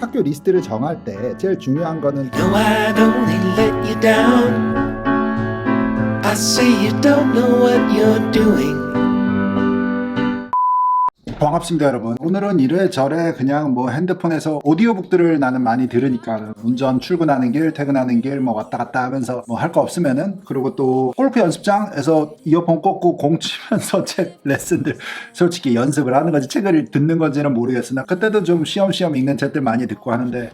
학교 리스트를 정할 때 제일 중요한 거는 No, I'd only let you down. I say you don't know what you're doing. 반갑습니다 여러분. 오늘은 이래저래 그냥 뭐 핸드폰에서 오디오북들을 나는 많이 들으니까 운전 출근하는 길 퇴근하는 길 뭐 왔다 갔다 하면서 뭐 할 거 없으면은 그리고 또 골프 연습장에서 이어폰 꽂고 공 치면서 책 레슨들 솔직히 연습을 하는 건지 책을 듣는 건지는 모르겠으나 그때도 좀 쉬엄쉬엄 읽는 책들 많이 듣고 하는데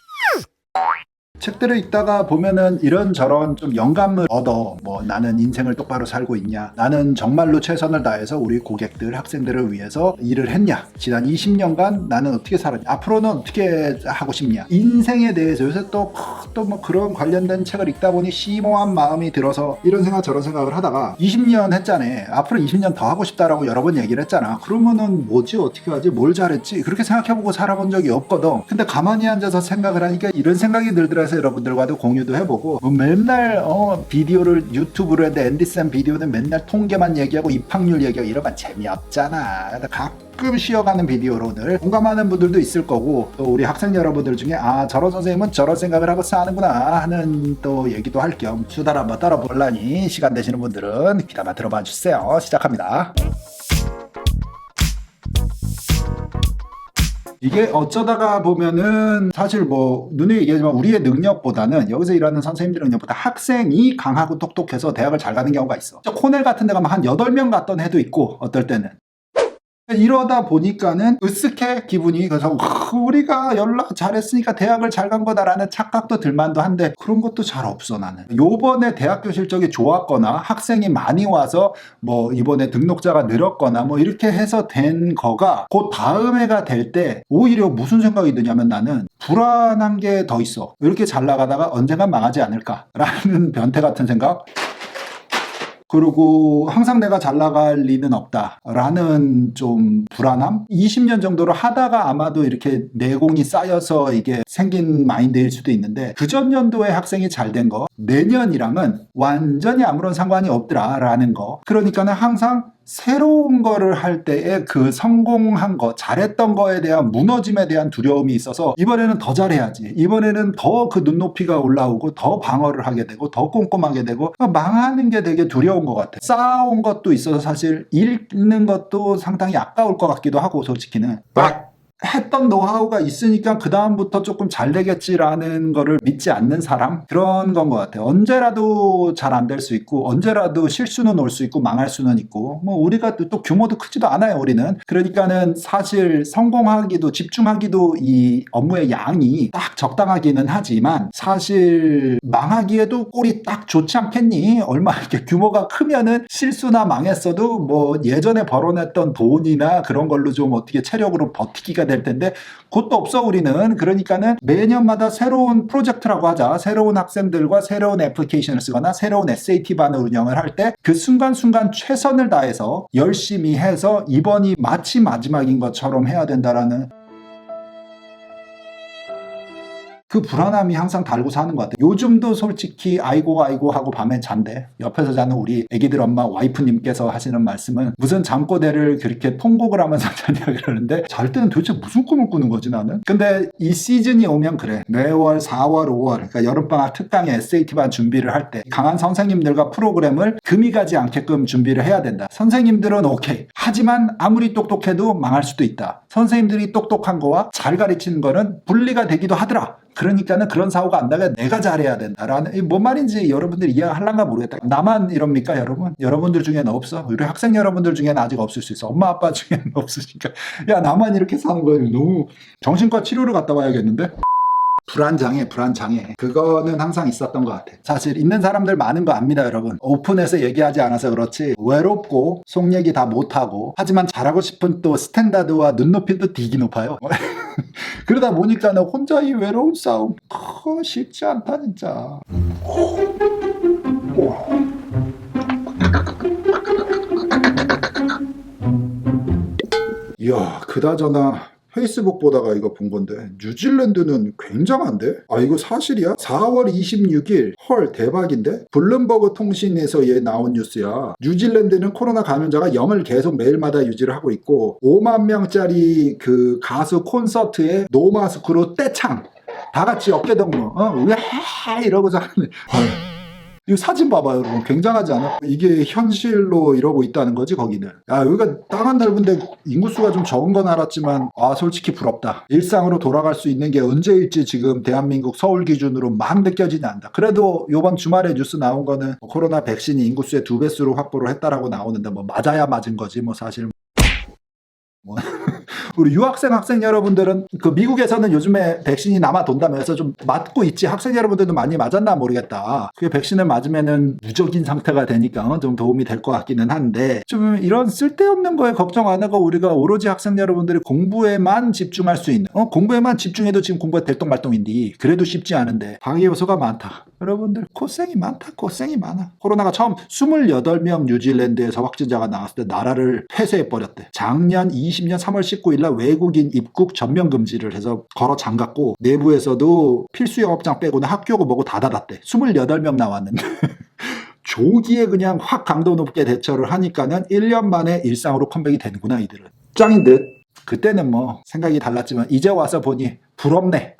책들을 읽다가 보면은 이런저런 좀 영감을 얻어. 뭐 나는 인생을 똑바로 살고 있냐? 나는 정말로 최선을 다해서 우리 고객들 학생들을 위해서 일을 했냐? 지난 20년간 나는 어떻게 살았냐? 앞으로는 어떻게 하고 싶냐? 인생에 대해서 요새 또또뭐 그런 관련된 책을 읽다 보니 심오한 마음이 들어서 이런 생각 저런 생각을 하다가 20년 했잖아. 앞으로 20년 더 하고 싶다라고 여러 번 얘기를 했잖아. 그러면은 뭐지? 어떻게 하지? 뭘 잘했지? 그렇게 생각해보고 살아본 적이 없거든. 근데 가만히 앉아서 생각을 하니까 이런 생각이 들더라 서 여러분들과도 공유도 해보고 뭐 맨날 어 비디오를 유튜브로 했는데 앤디슨 비디오는 맨날 통계만 얘기하고 입학률 얘기하고 건 재미없잖아. 가끔 쉬어가는 비디오로 오늘 공감하는 분들도 있을 거고 또 우리 학생 여러분들 중에 아 저런 선생님은 저런 생각을 하고 사는구나 하는 또 얘기도 할 겸 수다를 한번 떨어볼라니 시간 되시는 분들은 귀담아 들어봐 주세요. 시작합니다 이게 어쩌다가 보면은 사실 뭐 눈에 얘기하지만 우리의 능력보다는 여기서 일하는 선생님들 능력보다 학생이 강하고 똑똑해서 대학을 잘 가는 경우가 있어. 저 코넬 같은 데 가면 한 8명 갔던 해도 있고 어떨 때는. 이러다 보니까는 으쓱해 기분이 그래서 우, 우리가 연락 잘했으니까 대학을 잘 간 거다라는 착각도 들만도 한데 그런 것도 잘 없어 나는. 요번에 대학교 실적이 좋았거나 학생이 많이 와서 뭐 이번에 등록자가 늘었거나 뭐 이렇게 해서 된 거가 그 다음 해가 될 때 오히려 무슨 생각이 드냐면 나는 불안한 게 더 있어. 이렇게 잘 나가다가 언젠간 망하지 않을까라는 변태 같은 생각 그리고 항상 내가 잘 나갈 리는 없다라는 좀 불안함? 20년 정도를 하다가 아마도 이렇게 내공이 쌓여서 이게 생긴 마인드일 수도 있는데 그 전 연도에 학생이 잘 된 거 내년이랑은 완전히 아무런 상관이 없더라라는 거 그러니까는 항상 새로운 거를 할 때에 그 성공한 거, 잘했던 거에 대한 무너짐에 대한 두려움이 있어서 이번에는 더 잘해야지. 이번에는 더 그 눈높이가 올라오고 더 방어를 하게 되고 더 꼼꼼하게 되고 망하는 게 되게 두려운 것 같아. 쌓아온 것도 있어서 사실 잃는 것도 상당히 아까울 것 같기도 하고 솔직히는. 막 했던 노하우가 있으니까 그 다음부터 조금 잘 되겠지라는 거를 믿지 않는 사람 그런 건 것 같아요. 언제라도 잘 안 될 수 있고 언제라도 실수는 올 수 있고 망할 수는 있고 뭐 우리가 또, 또 규모도 크지도 않아요. 우리는 그러니까는 사실 성공하기도 집중하기도 이 업무의 양이 딱 적당하기는 하지만 사실 망하기에도 꼴이 딱 좋지 않겠니? 얼마 이렇게 규모가 크면은 실수나 망했어도 뭐 예전에 벌어냈던 돈이나 그런 걸로 좀 어떻게 체력으로 버티기가 될 텐데 그것도 없어 우리는. 그러니까는 매년마다 새로운 프로젝트라고 하자. 새로운 학생들과 새로운 애플리케이션을 쓰거나 새로운 SAT반을 운영을 할 때 그 순간순간 최선을 다해서 열심히 해서 이번이 마치 마지막인 것처럼 해야 된다라는 그 불안함이 항상 달고 사는 것 같아요. 요즘도 솔직히 아이고 아이고 하고 밤에 잔대. 옆에서 자는 우리 애기들 엄마 와이프님께서 하시는 말씀은 무슨 잠꼬대를 그렇게 통곡을 하면서 자냐 그러는데 잘 때는 도대체 무슨 꿈을 꾸는 거지 나는? 근데 이 시즌이 오면 그래. 매월 4월, 5월 그러니까 여름방학 특강에 SAT반 준비를 할 때 강한 선생님들과 프로그램을 금이 가지 않게끔 준비를 해야 된다. 선생님들은 오케이. 하지만 아무리 똑똑해도 망할 수도 있다. 선생님들이 똑똑한 거와 잘 가르치는 거는 분리가 되기도 하더라. 그러니까는 그런 사고가 안 나게 내가 잘해야 된다라는 이뭔 말인지 여러분들이 이해할란가 모르겠다. 나만 이럽니까 여러분? 여러분들 중에는 없어. 우리 학생 여러분들 중에는 아직 없을 수 있어. 엄마 아빠 중에는 없으니까 야 나만 이렇게 사는 거예요. 너무 정신과 치료를 갔다 와야겠는데? 불안장애, 불안장애. 그거는 항상 있었던 것 같아. 사실 있는 사람들 많은 거 압니다, 여러분. 오픈해서 얘기하지 않아서 그렇지. 외롭고, 속 얘기 다 못하고, 하지만 잘하고 싶은 또 스탠다드와 눈높이도 되게 높아요. 그러다 보니까 는 혼자 이 외로운 싸움, 어, 쉽지 않다, 진짜. 이야, 그다저나 페이스북 보다가 이거 본 건데 뉴질랜드는 굉장한데? 아 이거 사실이야? 4월 26일 헐 대박인데? 블룸버그 통신에서 얘 나온 뉴스야 뉴질랜드는 코로나 감염자가 0을 계속 매일마다 유지를 하고 있고 5만 명짜리 그 가수 콘서트에 노마스크로 떼창 다 같이 어깨동무, 어, 으아 이러고서 하는. 이 사진 봐봐요, 여러분. 굉장하지 않아? 이게 현실로 이러고 있다는 거지, 거기는. 야, 여기가 땅은 넓은데 인구수가 좀 적은 건 알았지만, 아, 솔직히 부럽다. 일상으로 돌아갈 수 있는 게 언제일지 지금 대한민국 서울 기준으로 막 느껴지지 않는다. 그래도 요번 주말에 뉴스 나온 거는 뭐 코로나 백신이 인구수의 두 배수로 확보를 했다라고 나오는데, 뭐, 맞아야 맞은 거지, 뭐, 사실. 뭐. 우리 유학생 학생 여러분들은 그 미국에서는 요즘에 백신이 남아 돈다면서 좀 맞고 있지 학생 여러분들도 많이 맞았나 모르겠다. 그게 백신을 맞으면은 무적인 상태가 되니까 좀 도움이 될 것 같기는 한데 좀 이런 쓸데없는 거에 걱정 안 하고 우리가 오로지 학생 여러분들이 공부에만 집중할 수 있는 어 공부에만 집중해도 지금 공부가 될똥말똥인데 그래도 쉽지 않은데 방해 요소가 많다. 여러분들 고생이 많다 고생이 많아 코로나가 처음 28명 뉴질랜드에서 확진자가 나왔을 때 나라를 폐쇄해 버렸대 작년 20년 3월 19일 날 외국인 입국 전면 금지를 해서 걸어 잠갔고 내부에서도 필수 영업장 빼고는 학교고 뭐고 다 닫았대. 28명 나왔는데. 조기에 그냥 확 강도 높게 대처를 하니까는 1년 만에 일상으로 컴백이 되는구나 이들은. 짱인 듯. 그때는 뭐 생각이 달랐지만 이제 와서 보니 부럽네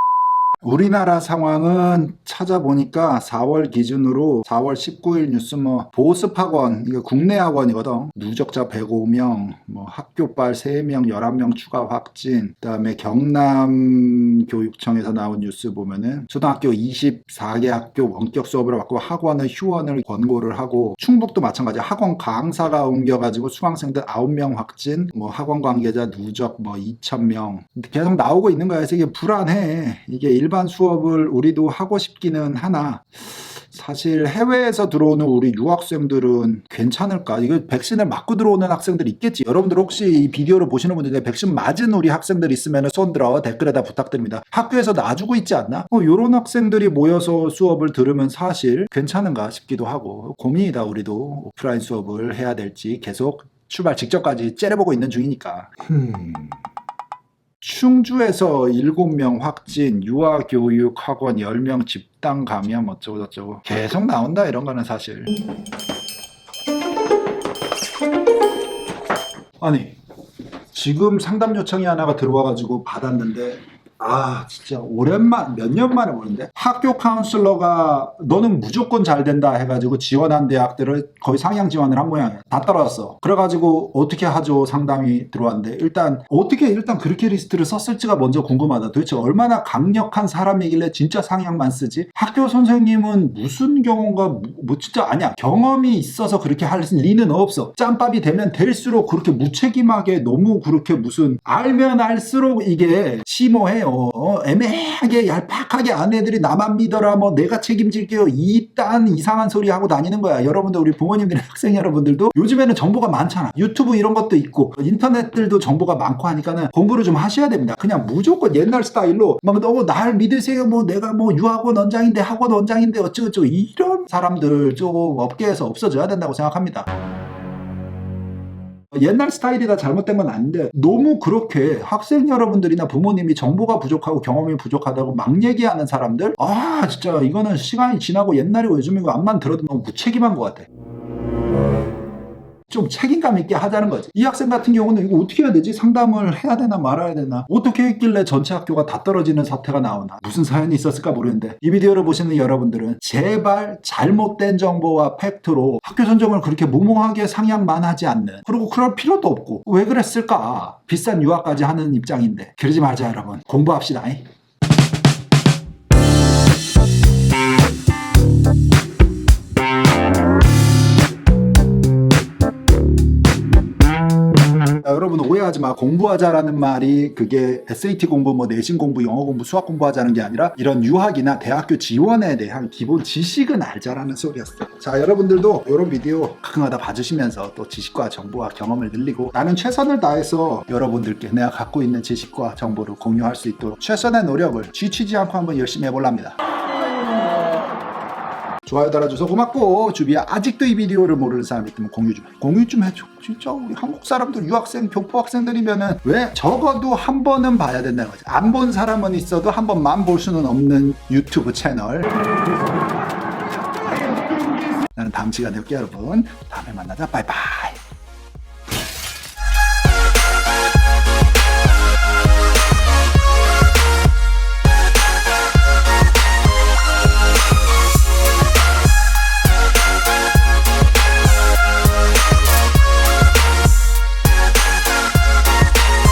우리나라 상황은 찾아보니까 4월 기준으로 4월 19일 뉴스 뭐 보습학원 이거 국내 학원이거든. 누적자 105명 뭐 학교발 3명 11명 추가 확진. 그다음에 경남 교육청에서 나온 뉴스 보면은 초등학교 24개 학교 원격 수업을 받고 학원은 휴원을 권고를 하고 충북도 마찬가지. 학원 강사가 옮겨가지고 수강생들 9명 확진. 뭐 학원 관계자 누적 뭐 2,000명. 계속 나오고 있는 거야. 그래서 이게 불안해. 이게 일반 수업을 우리도 하고 싶기는 하나 사실 해외에서 들어오는 우리 유학생들은 괜찮을까? 이거 백신을 맞고 들어오는 학생들 있겠지. 여러분들 혹시 이 비디오를 보시는 분들 중에 백신 맞은 우리 학생들 있으면 손 들어 댓글에다 부탁드립니다. 학교에서 놔주고 있지 않나? 뭐 이런 학생들이 모여서 수업을 들으면 사실 괜찮은가 싶기도 하고 고민이다. 우리도 오프라인 수업을 해야 될지 계속 출발 직전까지 째려보고 있는 중이니까. 충주에서 7명 확진, 유아교육 학원 10명 집단 감염 어쩌고 저쩌고 계속 나온다 이런 거는 사실. 아니 지금 상담 요청이 하나가 들어와가지고 받았는데 아 진짜 오랜만 몇 년 만에 보는데? 학교 카운슬러가 너는 무조건 잘 된다 해가지고 지원한 대학들을 거의 상향 지원을 한 모양이야 다 떨어졌어. 그래가지고 어떻게 하죠? 상담이 들어왔는데 일단 어떻게 일단 그렇게 리스트를 썼을지가 먼저 궁금하다. 도대체 얼마나 강력한 사람이길래 진짜 상향만 쓰지? 학교 선생님은 무슨 경험과 뭐, 뭐 진짜 아니야. 경험이 있어서 그렇게 할 리는 없어. 짬밥이 되면 될수록 그렇게 무책임하게 너무 그렇게 무슨 알면 알수록 이게 심오해 요. 어, 애매하게 얄팍하게 아내들이 나만 믿어라 뭐 내가 책임질게요. 이딴 이상한 소리 하고 다니는 거야. 여러분들 우리 부모님들 학생 여러분들도 요즘에는 정보가 많잖아. 유튜브 이런 것도 있고 인터넷들도 정보가 많고 하니까는 공부를 좀 하셔야 됩니다. 그냥 무조건 옛날 스타일로 막 너무 날 믿으세요. 뭐 내가 뭐 유학원 원장인데 학원 원장인데 어쩌고저쩌고 이런 사람들 좀 업계에서 없어져야 된다고 생각합니다 옛날 스타일이 다 잘못된 건 아닌데 너무 그렇게 학생 여러분들이나 부모님이 정보가 부족하고 경험이 부족하다고 막 얘기하는 사람들 아 진짜 이거는 시간이 지나고 옛날이고 요즘이고 암만 들어도 너무 무책임한 것 같아 좀 책임감 있게 하자는 거지. 이 학생 같은 경우는 이거 어떻게 해야 되지? 상담을 해야 되나 말아야 되나? 어떻게 했길래 전체 학교가 다 떨어지는 사태가 나오나? 무슨 사연이 있었을까 모르겠는데 이 비디오를 보시는 여러분들은 제발 잘못된 정보와 팩트로 학교 선정을 그렇게 무모하게 상향만 하지 않는 그리고 그럴 필요도 없고 왜 그랬을까? 비싼 유학까지 하는 입장인데 그러지 말자 여러분 공부합시다. 잉? 야, 여러분 오해하지 마. 공부하자라는 말이 그게 SAT 공부, 뭐 내신 공부, 영어 공부, 수학 공부하자는 게 아니라 이런 유학이나 대학교 지원에 대한 기본 지식은 알자라는 소리였어. 자, 여러분들도 이런 비디오 가끔가다 봐주시면서 또 지식과 정보와 경험을 늘리고 나는 최선을 다해서 여러분들께 내가 갖고 있는 지식과 정보를 공유할 수 있도록 최선의 노력을 지치지 않고 한번 열심히 해볼랍니다. 좋아요 달아줘서 고맙고. 주비야 아직도 이 비디오를 모르는 사람이 있으면 공유 좀 해. 공유 좀 해줘. 진짜 우리 한국 사람들 유학생 교포 학생들이면은 왜 적어도 한 번은 봐야 된다는 거지. 안 본 사람은 있어도 한 번만 볼 수는 없는 유튜브 채널. 나는 다음 시간에 올게요 여러분. 다음에 만나자. 바이바이